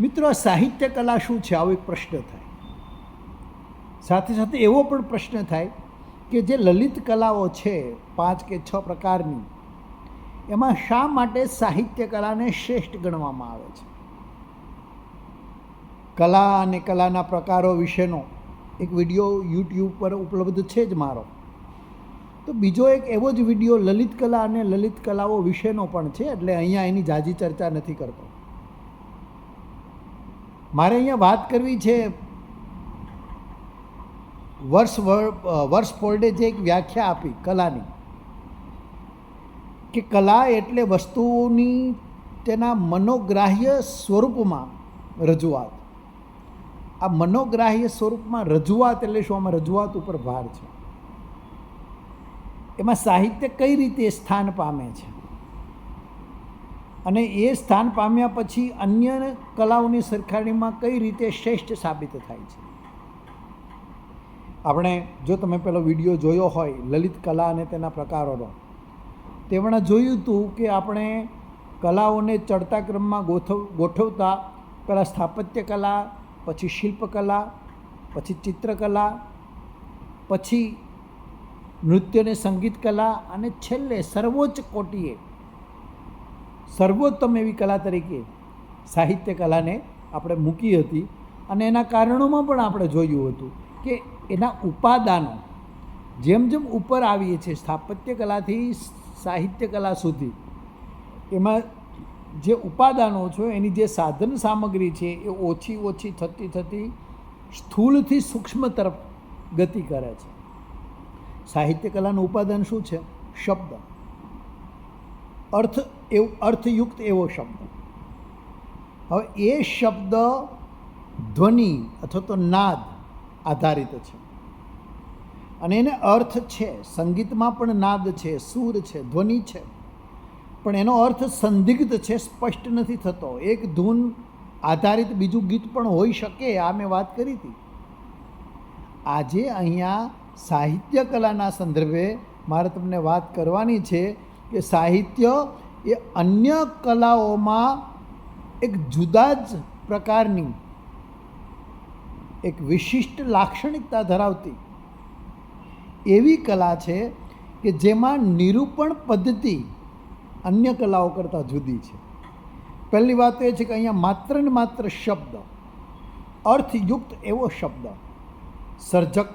મિત્રો સાહિત્ય કલા શું છે? આવો એક પ્રશ્ન થાય. સાથે સાથે એવો પણ પ્રશ્ન થાય કે જે લલિત કલાઓ છે, પાંચ કે છ પ્રકારની, એમાં શા માટે સાહિત્ય કલાને શ્રેષ્ઠ ગણવામાં આવે છે? કલા અને કલાના પ્રકારો વિશેનો એક વીડિયો યુટ્યુબ પર ઉપલબ્ધ છે જ મારો. તો બીજો એક એવો જ વીડિયો લલિત કલા અને લલિત કલાઓ વિશેનો પણ છે, એટલે અહીંયા એની જાજી ચર્ચા નથી કરતો. મારે અહીંયા વાત કરવી છે. વર્ષ વર્ષ ફોલ્ડે જે એક વ્યાખ્યા આપી કલાની. કે કલા એટલે વસ્તુઓની તેના મનોગ્રાહ્ય સ્વરૂપમાં રજૂઆત. આ મનોગ્રાહ્ય સ્વરૂપમાં રજૂઆત એટલે શું? આમાં રજૂઆત ઉપર ભાર છે. એમાં સાહિત્ય કઈ રીતે સ્થાન પામે છે? અને એ સ્થાન પામ્યા પછી અન્ય કલાઓની સરખામણીમાં કઈ રીતે શ્રેષ્ઠ સાબિત થાય છે? આપણે જો તમે પેલો વીડિયો જોયો હોય, લલિત કલા અને તેના પ્રકારોનો, તેમણે જોયું હતું કે આપણે કલાઓને ચડતા ક્રમમાં ગોઠવ ગોઠવતા પહેલાં સ્થાપત્ય કલા, પછી શિલ્પકલા, પછી ચિત્રકલા, પછી નૃત્ય અને સંગીત કલા અને છેલ્લે સર્વોચ્ચ કોટીએ સર્વોત્તમ એવી કલા તરીકે સાહિત્ય કલાને આપણે મૂકી હતી અને એના કારણોમાં પણ આપણે જોયું હતું કે એના ઉપાદાનો જેમ જેમ ઉપર આવીએ છીએ, સ્થાપત્ય કલાથી સાહિત્ય કલા સુધી, એમાં જે ઉપાદાનો છે, એની જે સાધન સામગ્રી છે, એ ઓછી ઓછી થતી થતી સ્થૂળથી સૂક્ષ્મ તરફ ગતિ કરે છે. સાહિત્ય કલાનું ઉપાદાન શું છે? શબ્દ. અર્થ એવો અર્થયુક્ત એવો શબ્દ. હવે એ શબ્દ ધ્વનિ અથવા તો નાદ આધારિત છે. અને એને અર્થ છે, સંગીતમાં પણ નાદ છે, સૂર છે, ધ્વનિ છે. પણ એનો અર્થ સંદિગ્ધ છે, સ્પષ્ટ નથી થતો. એક ધૂન આધારિત બીજું ગીત પણ હોઈ શકે, આ મેં વાત કરી હતી. આજે અહીંયા સાહિત્ય કલાના સંદર્ભે મારે તમને વાત કરવાની છે કે સાહિત્ય એ અન્ય કલાઓમાં એક જુદા જ પ્રકારની એક વિશિષ્ટ લાક્ષણિકતા ધરાવતી એવી કલા છે કે જેમાં નિરૂપણ પદ્ધતિ અન્ય કલાઓ કરતાં જુદી છે. પહેલી વાત એ છે કે અહીંયા માત્ર ને માત્ર શબ્દ, અર્થયુક્ત એવો શબ્દ સર્જક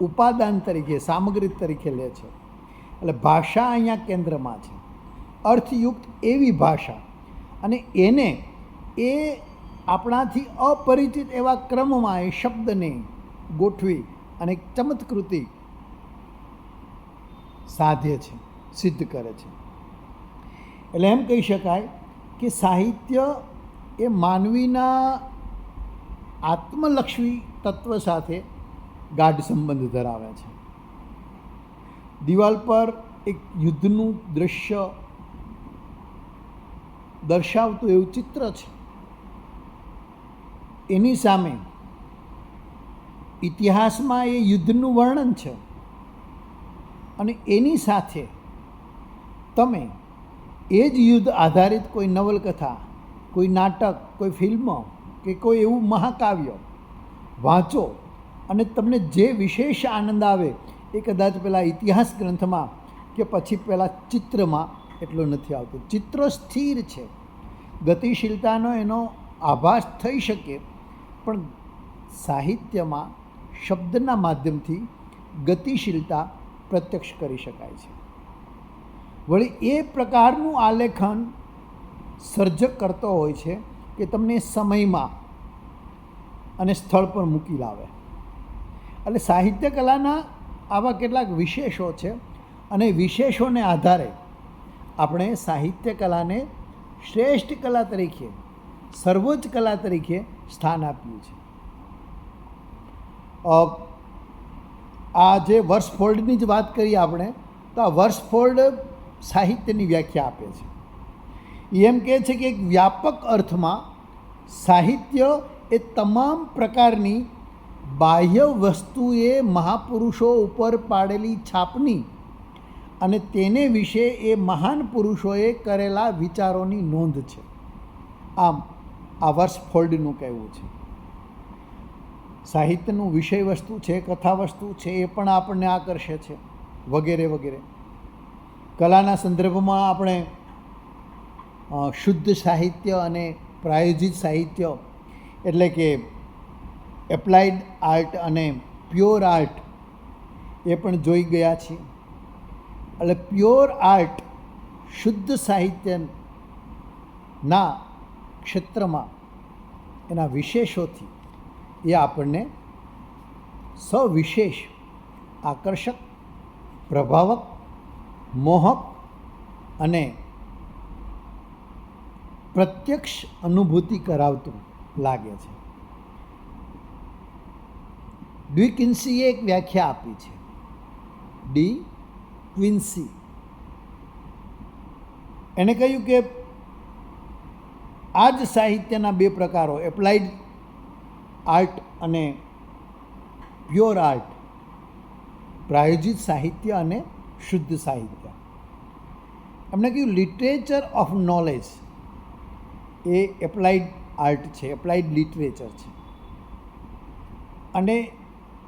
ઉપાદાન તરીકે, સામગ્રી તરીકે લે છે. એટલે ભાષા અહીંયા કેન્દ્રમાં છે. અર્થયુક્ત એવી ભાષા. અને એને એ આપણાથી અપરિચિત એવા ક્રમમાં એ શબ્દને ગોઠવી અને ચમત્કૃતિ સાધે છે, સિદ્ધ કરે છે. એટલે એમ કહી શકાય કે સાહિત્ય એ માનવીના આત્મલક્ષી તત્વ સાથે ગાઢ સંબંધ ધરાવે છે. દિવાલ પર એક યુદ્ધનું દૃશ્ય દર્શાવતું એવું ચિત્ર છે. એની સામે ઇતિહાસમાં એ યુદ્ધનું વર્ણન છે અને એની સાથે તમે એ જ યુદ્ધ આધારિત કોઈ નવલકથા, કોઈ નાટક, કોઈ ફિલ્મ કે કોઈ એવું મહાકાવ્ય વાંચો અને તમને જે વિશેષ આનંદ આવે એ કદાચ પેલા ઇતિહાસ ગ્રંથમાં કે પછી પેલા ચિત્રમાં એટલો નથી આવતો. ચિત્ર સ્થિર છે. ગતિશીલતાનો એનો આભાસ થઈ શકે, પણ સાહિત્યમાં, શબ્દના માધ્યમથી ગતિશીલતા પ્રત્યક્ષ કરી શકાય છે. વળી એ પ્રકારનું આલેખન સર્જક કરતો હોય છે કે તમને સમયમાં અને સ્થળ પર મૂકી લાવે. એટલે સાહિત્ય કલાના આવા કેટલાક વિશેષો છે અને વિશેષોને આધારે આપણે સાહિત્ય કલાને શ્રેષ્ઠ કલા તરીકે, સર્વોચ્ચ કલા તરીકે સ્થાન આપ્યું છે. આ જે વર્ષ ફોલ્ડની જ વાત કરીએ આપણે, તો આ વર્ષ ફોલ્ડ સાહિત્યની વ્યાખ્યા આપે છે. એમ કહે છે કે એક વ્યાપક અર્થમાં સાહિત્ય એ તમામ પ્રકારની બાહ્ય વસ્તુએ મહાપુરુષો ઉપર પાડેલી છાપની અને તેને વિશે એ મહાન પુરુષોએ કરેલા વિચારોની નોંધ છે. આમ, આ વર્ષ ફોલ્ડનું કહેવું છે. સાહિત્યનું વિષય વસ્તુ છે, કથા વસ્તુ છે, એ પણ આપણને આકર્ષે છે, વગેરે વગેરે. કલાના સંદર્ભમાં આપણે શુદ્ધ સાહિત્ય અને પ્રાયોજિત સાહિત્ય એટલે કે એપ્લાઇડ આર્ટ અને પ્યોર આર્ટ એ પણ જોઈ ગયા છીએ. એટલે પ્યોર આર્ટ શુદ્ધ સાહિત્યના ક્ષેત્રમાં એના વિશેષોથી એ આપણને સવિશેષ આકર્ષક, પ્રભાવક, મોહક અને પ્રત્યક્ષ અનુભૂતિ કરાવતું લાગે છે. ડ્વિકિન્સીએ એક વ્યાખ્યા આપી છે. ડી ક્વિન્સી એણે કહ્યું કે આ જ સાહિત્યના બે પ્રકારો એપ્લાઇડ આર્ટ અને પ્યોર આર્ટ પ્રાયોજિત સાહિત્ય અને શુદ્ધ સાહિત્ય. એમણે કહ્યું લિટરેચર ઓફ નોલેજ એ એપ્લાઇડ આર્ટ છે એપ્લાઇડ લિટરેચર છે. અને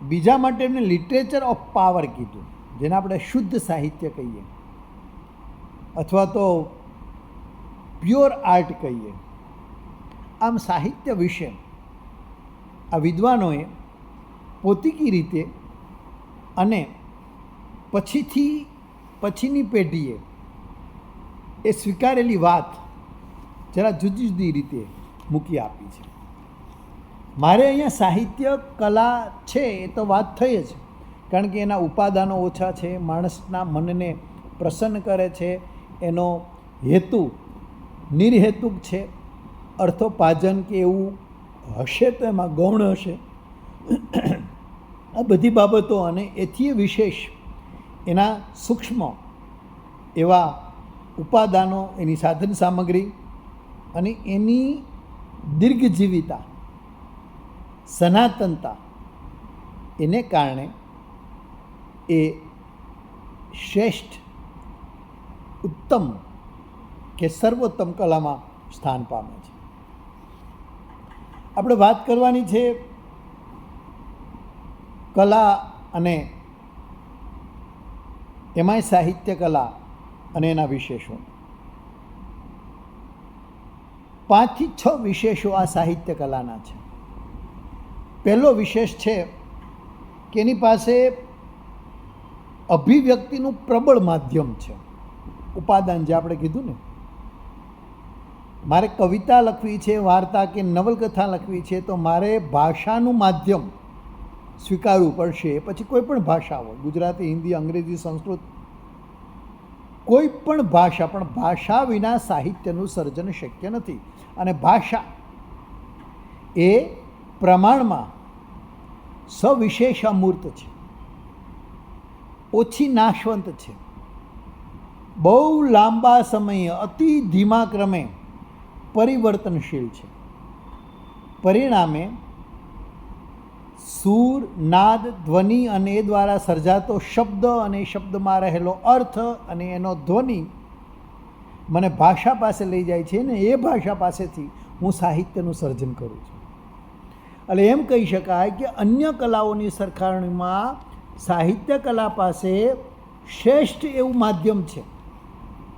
બીજા માટે એમને લિટરેચર ઓફ પાવર કીધું. જેને આપણે શુદ્ધ સાહિત્ય કહીએ. અથવા તો પ્યોર આર્ટ કહીએ. આમ સાહિત્ય વિશે આ વિદ્વાનોએ પોતીકી રીતે અને પછીથી પછીની પેઢીએ એ સ્વીકારેલી વાત જરા જુદી જુદી રીતે મૂકી આપી છે. મારે અહીંયા સાહિત્ય, કલા છે એ તો વાત થઈ જ. કારણ કે એના ઉપાદાનો ઓછા છે, માણસના મનને પ્રસન્ન કરે છે, એનો હેતુ નિર્હેતુક છે અર્થોપાજન કે એવું હશે તો એમાં ગૌણ હશે. આ બધી બાબતો અને એથી વિશેષ એના સૂક્ષ્મ એવા ઉપાદાનો, એની સાધન સામગ્રી અને એની દીર્ઘજીવિતા, સનાતનતા, એને કારણે એ શ્રેષ્ઠ, ઉત્તમ કે સર્વોત્તમ કલામાં સ્થાન પામે છે. આપણે વાત કરવાની છે કલા અને એમાંય સાહિત્ય કલા અને એના વિશેષો. પાંચથી છ વિશેષો આ સાહિત્ય કલાના છે. પહેલો વિશેષ છે કે એની પાસે અભિવ્યક્તિનું પ્રબળ માધ્યમ છે. ઉપાદાન જે આપણે કીધું ને, મારે કવિતા લખવી છે, વાર્તા કે નવલકથા લખવી છે, તો મારે ભાષાનું માધ્યમ સ્વીકારવું પડશે. પછી કોઈ પણ ભાષા હોય, ગુજરાતી, હિન્દી, અંગ્રેજી, સંસ્કૃત, કોઈ પણ ભાષા પણ ભાષા વિના સાહિત્યનું સર્જન શક્ય નથી. અને ભાષા એ પ્રમાણમાં સવિશેષ અમૂર્ત છે. ઓછી નાશવંત છે. બહુ લાંબા સમયે અતિ ધીમા ક્રમે પરિવર્તનશીલ છે. પરિણામે સૂર, નાદ, ધ્વનિ અને એ દ્વારા સર્જાતો શબ્દ અને શબ્દમાં રહેલો અર્થ અને એનો ધ્વનિ મને ભાષા પાસે લઈ જાય છે ને એ ભાષા પાસેથી હું સાહિત્યનું સર્જન કરું છું. એટલે એમ કહી શકાય કે અન્ય કલાઓની સરખામણીમાં સાહિત્ય કલા પાસે શ્રેષ્ઠ એવું માધ્યમ છે.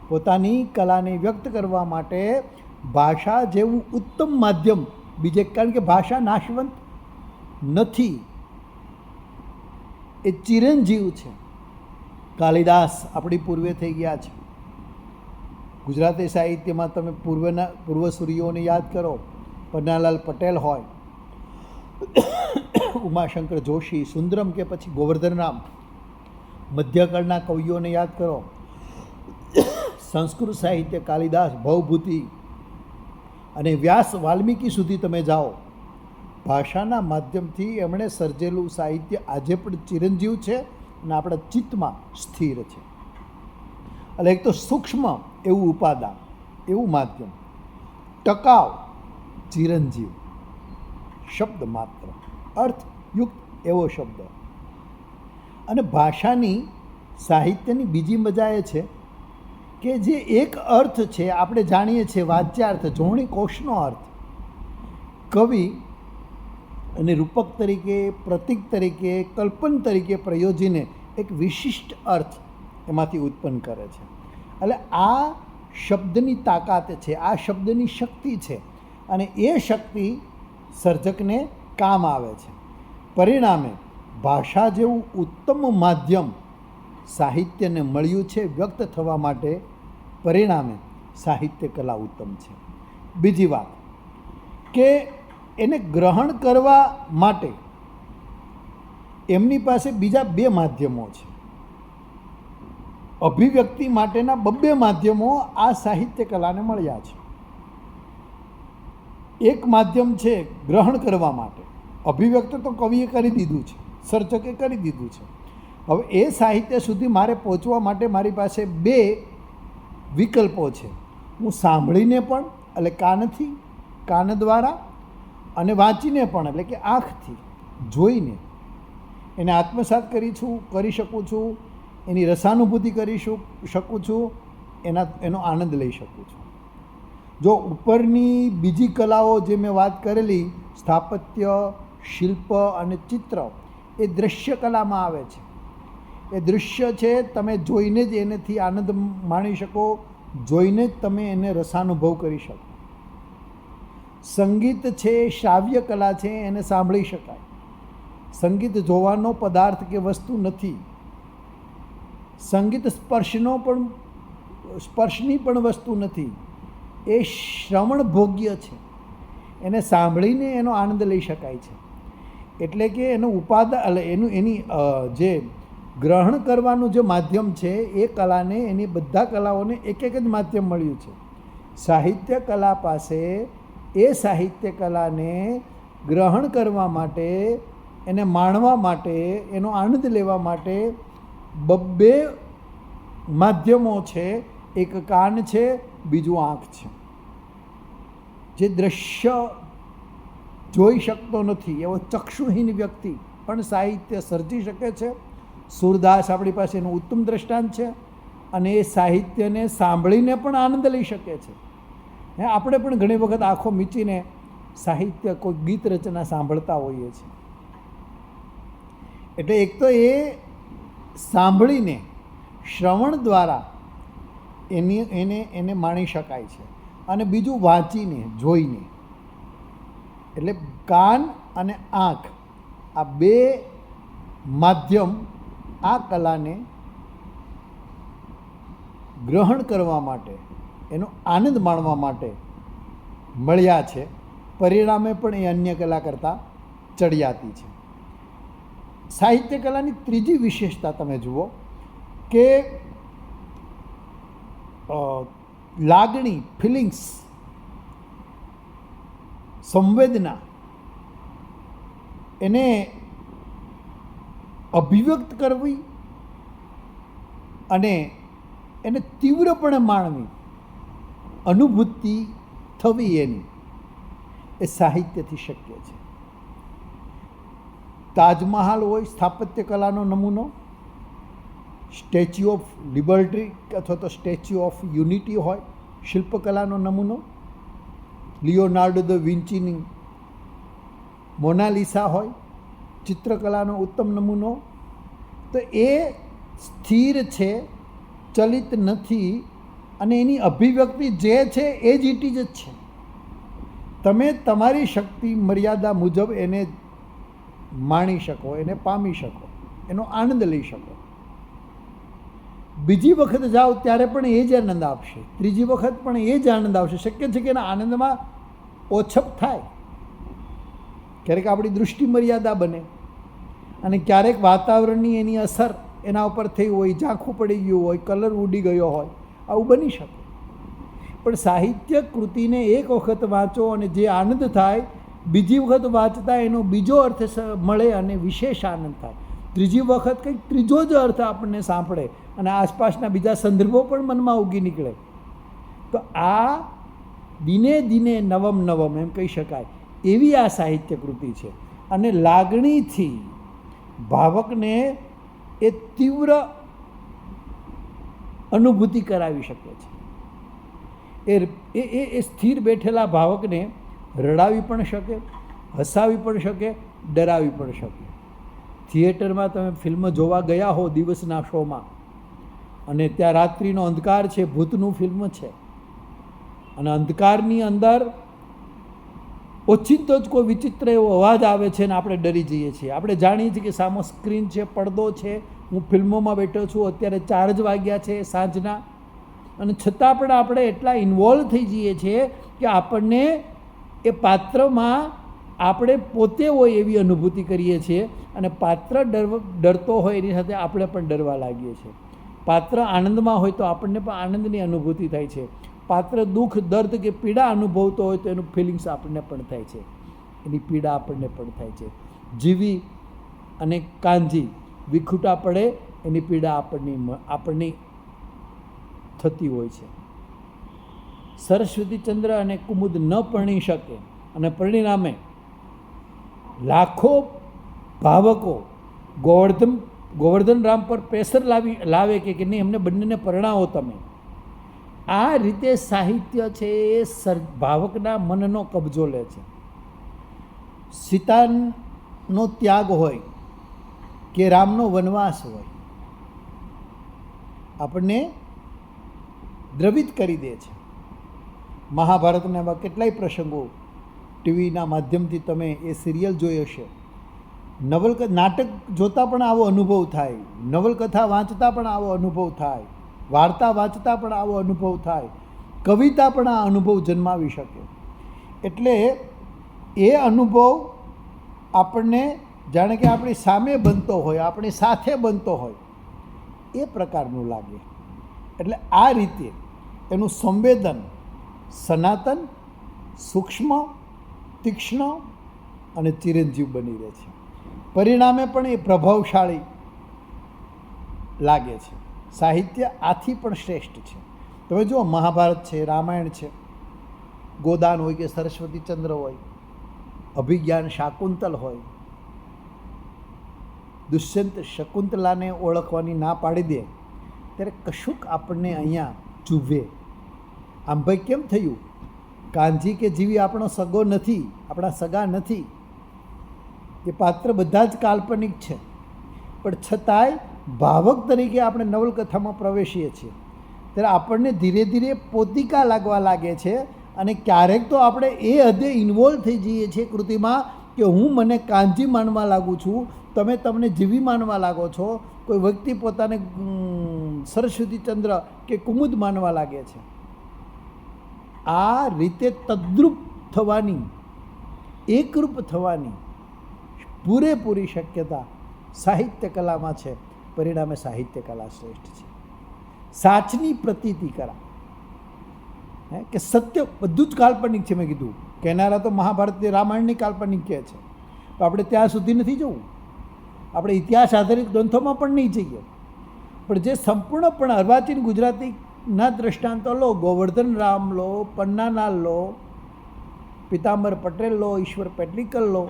પોતાની કલાને વ્યક્ત કરવા માટે ભાષા જેવું ઉત્તમ માધ્યમ, બીજે કારણ કે ભાષા નાશવંત નથી, એ ચિરંજીવ છે. કાલિદાસ આપણી પૂર્વે થઈ ગયા છે. ગુજરાતી સાહિત્યમાં તમે પૂર્વના પૂર્વસૂરીઓને યાદ કરો. પન્નાલાલ પટેલ હોય. ઉમાશંકર જોશી, સુંદરમ કે પછી ગોવર્ધનરામ મધ્યકાળના કવિઓને યાદ કરો. સંસ્કૃત સાહિત્ય કાલિદાસ, ભવભૂતિ અને વ્યાસ વાલ્મીકી સુધી તમે જાઓ. ભાષાના માધ્યમથી એમણે સર્જેલું સાહિત્ય આજે પણ ચિરંજીવ છે અને આપણા ચિત્તમાં સ્થિર છે. એટલે એક તો સૂક્ષ્મ એવું ઉપાદાન, એવું માધ્યમ. ટકાવ ચિરંજીવ. શબ્દ માત્ર. અર્થયુક્ત એવો શબ્દ. અને ભાષાની સાહિત્યની બીજી મજા એ છે કે જે એક અર્થ છે, આપણે જાણીએ છીએ વાચ્યાર્થ, જોણી કોષનો અર્થ. કવિ અને રૂપક તરીકે, પ્રતીક તરીકે, કલ્પન તરીકે પ્રયોજીને એક વિશિષ્ટ અર્થ એમાંથી ઉત્પન્ન કરે છે. એટલે આ શબ્દની તાકાત છે, આ શબ્દની શક્તિ છે. અને એ શક્તિ સર્જકને કામ આવે છે. પરિણામે ભાષા જેવું ઉત્તમ માધ્યમ સાહિત્યને મળ્યું છે, વ્યક્ત થવા માટે પરિણામે સાહિત્ય કલા ઉત્તમ છે. બીજી વાત કે એને ગ્રહણ કરવા માટે એમની પાસે બીજા બે માધ્યમો છે. અભિવ્યક્તિ માટેના બબ્બે માધ્યમો આ સાહિત્ય કલાને મળ્યા છે. એક માધ્યમ છે ગ્રહણ કરવા માટે. અભિવ્યક્ત તો કવિએ કરી દીધું છે, સર્જકે કરી દીધું છે. હવે એ સાહિત્ય સુધી મારે પહોંચવા માટે મારી પાસે બે વિકલ્પો છે. હું સાંભળીને પણ, એટલે કાનથી, કાન દ્વારા, અને વાંચીને પણ, એટલે કે આંખથી, જોઈને. એને આત્મસાત કરી છું, કરી શકું છું, એની રસાનુભૂતિ કરી શકું છું, એના, એનો આનંદ લઈ શકું છું. જો ઉપરની બીજી કલાઓ જે મેં વાત કરેલી, સ્થાપત્ય, શિલ્પ અને ચિત્ર, એ દૃશ્ય કલામાં આવે છે. એ દૃશ્ય છે, તમે જોઈને જ એનેથી આનંદ માણી શકો, જોઈને જ તમે એને રસાનુભવ કરી શકો. સંગીત છે, શ્રાવ્ય કલા છે, એને સાંભળી શકાય. સંગીત જોવાનો પદાર્થ કે વસ્તુ નથી. સંગીત સ્પર્શનો પણ, સ્પર્શની પણ વસ્તુ નથી. એ શ્રવણ ભોગ્ય છે. એને સાંભળીને એનો આનંદ લઈ શકાય છે. એટલે કે એનું ઉપાદા એટલે એનું એની જે ગ્રહણ કરવાનું જે માધ્યમ છે, એ કલાને, એની બધા કલાઓને એક એક જ માધ્યમ મળ્યું છે. સાહિત્ય કલા પાસે એ સાહિત્ય કલાને ગ્રહણ કરવા માટે, એને માણવા માટે, એનો આનંદ લેવા માટે બબ્બે માધ્યમો છે. એક કાન છે બીજું આંખ છે. જે દ્રશ્ય જોઈ શકતો નથી, એવો ચક્ષુહીન વ્યક્તિ પણ સાહિત્ય સર્જી શકે છે. સુરદાસ આપણી પાસે એનું ઉત્તમ દ્રષ્ટાંત છે અને એ સાહિત્યને સાંભળીને પણ આનંદ લઈ શકે છે. હે, આપણે પણ ઘણી વખત આંખો મીચીને સાહિત્ય કોઈ ગીત રચના સાંભળતા હોઈએ છીએ. એટલે એક તો એ સાંભળીને શ્રવણ દ્વારા એની, એને એને માણી શકાય છે. અને બીજું વાંચીને, જોઈને. એટલે કાન અને આંખ, આ બે માધ્યમ આ કલાને ગ્રહણ કરવા માટે, એનો આનંદ માણવા માટે મળ્યા છે. પરિણામે પણ એ અન્ય કલા કરતાં ચડિયાતી છે. સાહિત્ય કલાની ત્રીજી વિશેષતા તમે જુઓ કે લાગણી ફિલિંગ્સ સંવેદના, એને અભિવ્યક્ત કરવી અને એને તીવ્રપણે માણવી. અનુભૂતિ થવી એની. એ સાહિત્યથી શક્ય છે. તાજમહાલ હોય, સ્થાપત્ય કલાનો નમૂનો સ્ટેચ્યુ ઓફ લિબર્ટી અથવા તો સ્ટેચ્યુ ઓફ યુનિટી હોય, શિલ્પકલાનો નમૂનો, લિયોનાર્ડો દ વિન્ચીની મોનાલિસા હોય, ચિત્રકલાનો ઉત્તમ નમૂનો, તો એ સ્થિર છે, ચલિત નથી, અને એની અભિવ્યક્તિ જે છે એ જ ઇટ જ છે. તમે તમારી શક્તિ મર્યાદા મુજબ એને માણી શકો, એને પામી શકો, એનો આનંદ લઈ શકો. બીજી વખત જાઓ ત્યારે પણ એ જ આનંદ આપશે ત્રીજી વખત પણ એ જ આનંદ આવશે. શક્ય છે કે એના આનંદમાં ઓછપ થાય. ક્યારેક આપણી દૃષ્ટિ મર્યાદા બને. અને ક્યારેક વાતાવરણની એની અસર એના ઉપર થઈ હોય, ઝાંખું પડી ગયું હોય, કલર ઉડી ગયો હોય, આવું બની શકે. પણ સાહિત્ય કૃતિને એક વખત વાંચો અને જે આનંદ થાય, બીજી વખત વાંચતા એનો બીજો અર્થ મળે અને વિશેષ આનંદ થાય. ત્રીજી વખત કંઈક ત્રીજો જ અર્થ આપણને સાંભળે અને આસપાસના બીજા સંદર્ભો પણ મનમાં ઉગી નીકળે. તો આ દિને દિને નવમ નવમ એમ કહી શકાય એવી આ સાહિત્ય કૃતિ છે. અને લાગણીથી ભાવકને એ તીવ્ર અનુભૂતિ કરાવી શકે છે. એ એ એ- સ્થિર બેઠેલા ભાવકને રડાવી પણ શકે, હસાવી પણ શકે, ડરાવી પણ શકે. થિયેટરમાં તમે ફિલ્મ જોવા ગયા હો દિવસના શોમાં, અને ત્યાં રાત્રિનો અંધકાર છે, ભૂતનું ફિલ્મ છે, અને અંધકારની અંદર ઓચિંતો જ કોઈ વિચિત્ર એવો અવાજ આવે છે ને આપણે ડરી જઈએ છીએ. આપણે જાણીએ છીએ કે સામો સ્ક્રીન છે, પડદો છે, હું ફિલ્મોમાં બેઠો છું, અત્યારે ચાર જ વાગ્યા છે સાંજના, અને છતાં પણ આપણે એટલા ઇન્વોલ્વ થઈ જઈએ છીએ કે આપણને એ પાત્રમાં આપણે પોતે હોય એવી અનુભૂતિ કરીએ છીએ અને પાત્ર ડર ડરતો હોય એની સાથે આપણે પણ ડરવા લાગીએ છીએ. પાત્ર આનંદમાં હોય તો આપણને પણ આનંદની અનુભૂતિ થાય છે. પાત્ર દુઃખ, દર્દ કે પીડા અનુભવતો હોય તો એનું ફિલિંગ્સ આપણને પણ થાય છે. એની પીડા આપણને પણ થાય છે. જીવી અને કાંજી વિખૂટા પડે, એની પીડા આપણની આપણને થતી હોય છે. સરસ્વતી ચંદ્ર અને કુમુદ ન પરણી શકે અને પરિણામે લાખો ભાવકો ગોવર્ધન ગોવર્ધન રામ પર પ્રેશર લાવી, લાવે કે કે નહીં, એમને બંનેને પરણાવો તમે. આ રીતે સાહિત્ય છે એ સર, ભાવકના મનનો કબજો લે છે. સીતાનો ત્યાગ હોય કે રામનો વનવાસ હોય, આપણને દ્રવિત કરી દે છે. મહાભારતના એવા કેટલાય પ્રસંગો ટીવીના માધ્યમથી તમે એ સિરિયલ જોઈ હશે. નવલક, નાટક જોતાં પણ આવો અનુભવ થાય. નવલકથા વાંચતા પણ આવો અનુભવ થાય. વાર્તા વાંચતા પણ આવો અનુભવ થાય. કવિતા પણ આ અનુભવ જન્માવી શકે. એટલે એ અનુભવ આપણને, જાણે કે આપણી સામે બનતો હોય, આપણી સાથે બનતો હોય, એ પ્રકારનું લાગે. એટલે આ રીતે એનું સંવેદન સનાતન, સૂક્ષ્મ તીક્ષ્ણ અને ચિરંજીવ બની રહે છે. પરિણામે પણ એ પ્રભાવશાળી લાગે છે. સાહિત્ય આથી પણ શ્રેષ્ઠ છે. તમે જુઓ, મહાભારત છે, રામાયણ છે. ગોદાન હોય કે સરસ્વતીચંદ્ર હોય, અભિજ્ઞાન શાકુંતલ હોય. દુષ્યંત શકુંતલાને ઓળખવાની ના પાડી દે, ત્યારે કશુંક આપણને અહીંયા ચૂભે આમ ભાઈ કેમ થયું? કાનજી કે જીવી આપણો સગો નથી, આપણા સગા નથી. એ પાત્ર બધા જ કાલ્પનિક છે. પણ છતાંય ભાવક તરીકે આપણે નવલકથામાં પ્રવેશીએ છીએ. ત્યારે આપણને ધીરે ધીરે પોતિકા લાગવા લાગે છે અને ક્યારેક તો આપણે એ હદે ઇન્વોલ્વ થઈ જઈએ છીએ કૃતિમાં કે હું મને કાંજી માનવા લાગું છું, તમે તમને જીવી માનવા લાગો છો, કોઈ વ્યક્તિ પોતાને સરસ્વતી સરસ્વતીચંદ્ર કે કુમુદ માનવા લાગે છે. આ રીતે તદ્રુપ થવાની, એકરૂપ થવાની પૂરેપૂરી શક્યતા સાહિત્ય કલામાં છે. પરિણામે સાહિત્ય કલા શ્રેષ્ઠ છે. સાચની પ્રતીતિ કરા. હે, કે સત્ય બધું જ કાલ્પનિક છે મેં કીધું. કહેનારા તો મહાભારત રામાયણની કાલ્પનિક કહે છે. તો આપણે ત્યાં સુધી નથી જવું. આપણે ઇતિહાસ આધારિત ગ્રંથોમાં પણ નહીં જઈએ. પણ જે સંપૂર્ણપણે અર્વાચીન ગુજરાતીના દ્રષ્ટાંતો લો, ગોવર્ધન રામ લો, પન્નાલાલ લો, પિતાંબર પટેલ લો, ઈશ્વર પેટલીકલ લો,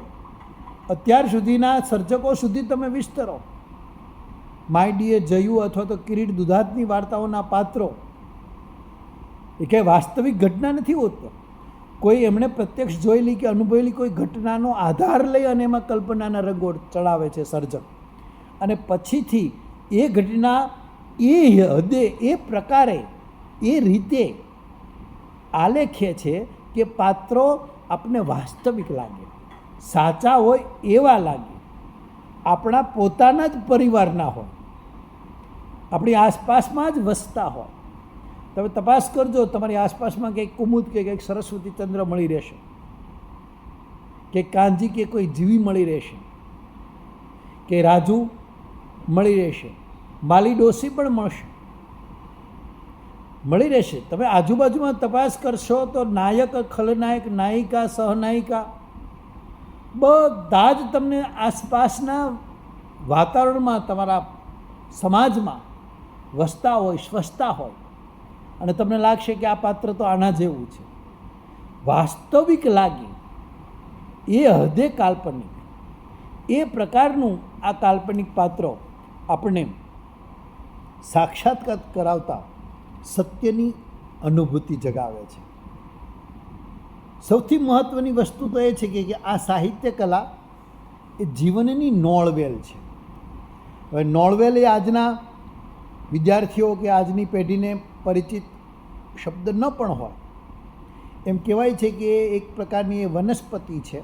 અત્યાર સુધીના સર્જકો સુધી તમે વિસ્તરો. માયડીએ જયું અથવા તો કિરીટ દુધાતની વાર્તાઓના પાત્રો. એ કંઈ વાસ્તવિક ઘટના નથી હોતો. કોઈ એમણે પ્રત્યક્ષ જોયેલી કે અનુભવેલી કોઈ ઘટનાનો આધાર લઈ અને એમાં કલ્પનાના રંગો ચડાવે છે સર્જક. અને પછીથી એ ઘટના એ હદે એ પ્રકારે એ રીતે આલેખે છે કે પાત્રો આપને વાસ્તવિક લાગે, સાચા હોય એવા લાગે. આપણા પોતાના જ પરિવારના હોય, આપણી આસપાસમાં જ વસતા હોય. તમે તપાસ કરજો, તમારી આસપાસમાં કંઈક કુમુદ કે કંઈક સરસ્વતી ચંદ્ર મળી રહેશે. કે કાંજી કે કોઈ જીવી મળી રહેશે. કે રાજુ મળી રહેશે. માલી ડોસી પણ મળશે. મળી રહેશે. તમે આજુબાજુમાં તપાસ કરશો તો નાયક, ખલનાયક, નાયિકા, સહનાયિકા, બધા જ તમને આસપાસના વાતાવરણમાં તમારા સમાજમાં વસતા હોય સ્વસ્થતા હોય. અને તમને લાગશે કે આ પાત્ર તો આના જેવું છે. વાસ્તવિક લાગે એ હદે કાલ્પનિક. એ પ્રકારનું આ કાલ્પનિક પાત્રો આપણને સાક્ષાત્કાર કરાવતા સત્યની અનુભૂતિ જગાવે છે. સૌથી મહત્ત્વની વસ્તુ તો એ છે કે આ સાહિત્ય કલા એ જીવનની નોળવેલ છે. હવે નોળવેલ એ આજના વિદ્યાર્થીઓ કે આજની પેઢીને પરિચિત શબ્દ ન પણ હોય. એમ કહેવાય છે કે એક પ્રકારની એ વનસ્પતિ છે.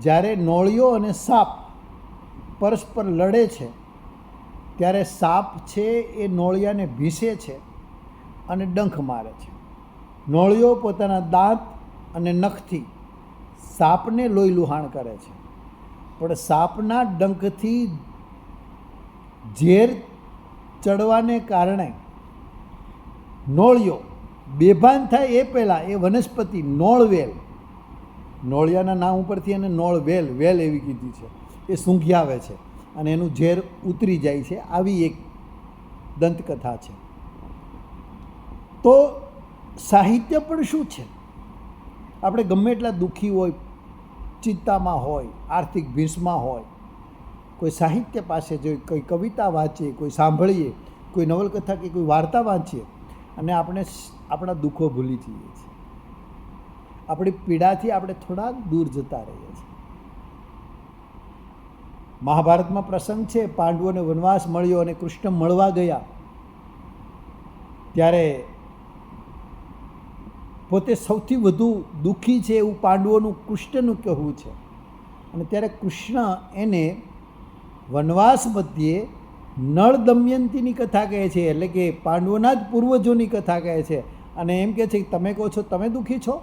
જ્યારે નોળિયો અને સાપ પરસ્પર લડે છે ત્યારે સાપ છે એ નોળિયાને ભીસે છે અને ડંખ મારે છે. નોળિયો પોતાના દાંત અને નખથી સાપને લોહી લુહાણ કરે છે. પણ સાપના ડંખથી ઝેર ચડવાને કારણે નોળિયો બેભાન થાય એ પહેલાં એ વનસ્પતિ નોળવેલ. નોળિયાના નામ ઉપરથી એને નોળવેલ, વેલ એવી કીધી છે. એ સૂંઘી આવે છે. અને એનું ઝેર ઉતરી જાય છે. આવી એક દંતકથા છે. તો સાહિત્ય પણ શું છે? આપણે ગમે એટલા દુઃખી હોય, ચિંતામાં હોય, આર્થિક ભીસમાં હોય, કોઈ સાહિત્ય પાસે જોઈ, કોઈ કવિતા વાંચીએ, કોઈ સાંભળીએ, કોઈ નવલકથા કે કોઈ વાર્તા વાંચીએ, અને આપણે આપણા દુઃખો ભૂલી જઈએ છીએ. આપણી પીડાથી આપણે થોડાક દૂર જતા રહીએ છીએ. મહાભારતમાં પ્રસંગ છે, પાંડવોને વનવાસ મળ્યો અને કૃષ્ણ મળવા ગયા. ત્યારે પોતે સૌથી વધુ દુઃખી છે એવું પાંડવોનું કૃષ્ણનું કહેવું છે. અને ત્યારે કૃષ્ણ એને વનવાસ મધ્યે નળ દમયંતીની કથા કહે છે, એટલે કે પાંડવોના જ પૂર્વજોની કથા કહે છે. અને એમ કહે છે કે તમે કહો છો, તમે દુઃખી છો?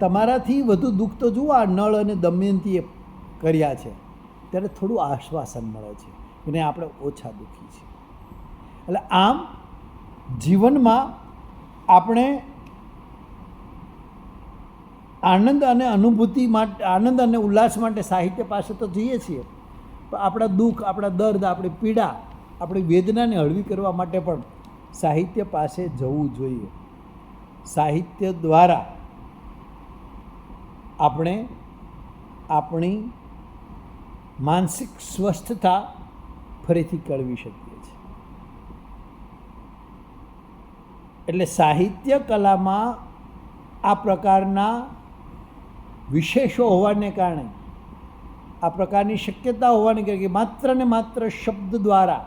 તમારાથી વધુ દુઃખ તો જુઓ, આ નળ અને દમયંતીએ કર્યા છે. ત્યારે થોડું આશ્વાસન મળે છે અને આપણે ઓછા દુઃખી છીએ. એટલે આમ જીવનમાં આપણે આનંદ અને અનુભૂતિ માટે, આનંદ અને ઉલ્લાસ માટે સાહિત્ય પાસે તો જઈએ છીએ, પણ આપણા દુઃખ, આપણા દર્દ, આપણી પીડા, આપણી વેદનાને હળવી કરવા માટે પણ સાહિત્ય પાસે જવું જોઈએ. સાહિત્ય દ્વારા આપણે આપણી માનસિક સ્વસ્થતા ફરીથી કળવી શકીએ છીએ. એટલે સાહિત્ય કલામાં આ પ્રકારના વિશેષો હોવાને કારણે, આ પ્રકારની શક્યતા હોવાને કારણે કે માત્ર ને માત્ર શબ્દ દ્વારા,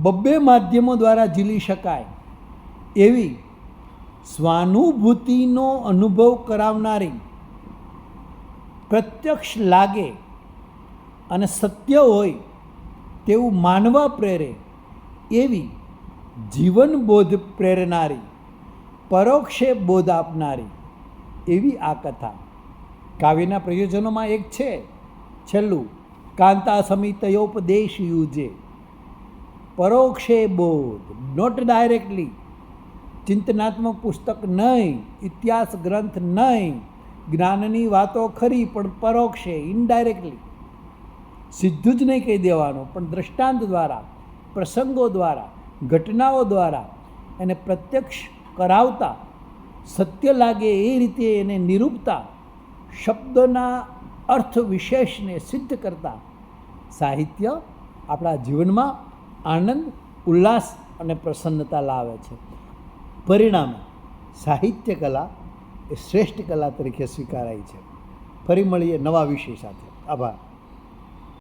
બબ્બે માધ્યમો દ્વારા ઝીલી શકાય એવી સ્વાનુભૂતિનો અનુભવ કરાવનારી પ્રત્યક્ષ લાગે અને સત્ય હોય તેવું માનવા પ્રેરે એવી જીવનબોધ પ્રેરનારી, પરોક્ષે બોધ આપનારી એવી આ કથા. કાવ્યના પ્રયોજનોમાં એક છે. છેલ્લું, કાંતા સમિતયોપદેશ યુજે. પરોક્ષે બોધ નોટ ડાયરેક્ટલી ચિંતનાત્મક પુસ્તક નહીં, ઇતિહાસ ગ્રંથ નહીં જ્ઞાનની વાતો ખરી, પણ પરોક્ષે ઇનડાયરેક્ટલી સીધું જ નહીં કહી દેવાનું, પણ દ્રષ્ટાંત દ્વારા, પ્રસંગો દ્વારા, ઘટનાઓ દ્વારા એને પ્રત્યક્ષ કરાવતા, સત્ય લાગે એ રીતે એને નિરૂપતા, શબ્દના અર્થ વિશેષને સિદ્ધ કરતા. સાહિત્ય આપણા જીવનમાં આનંદ, ઉલ્લાસ અને પ્રસન્નતા લાવે છે. પરિણામે સાહિત્ય કલા એ શ્રેષ્ઠ કલા તરીકે સ્વીકારાય છે. ફરી મળીએ નવા વિષય સાથે. આભાર.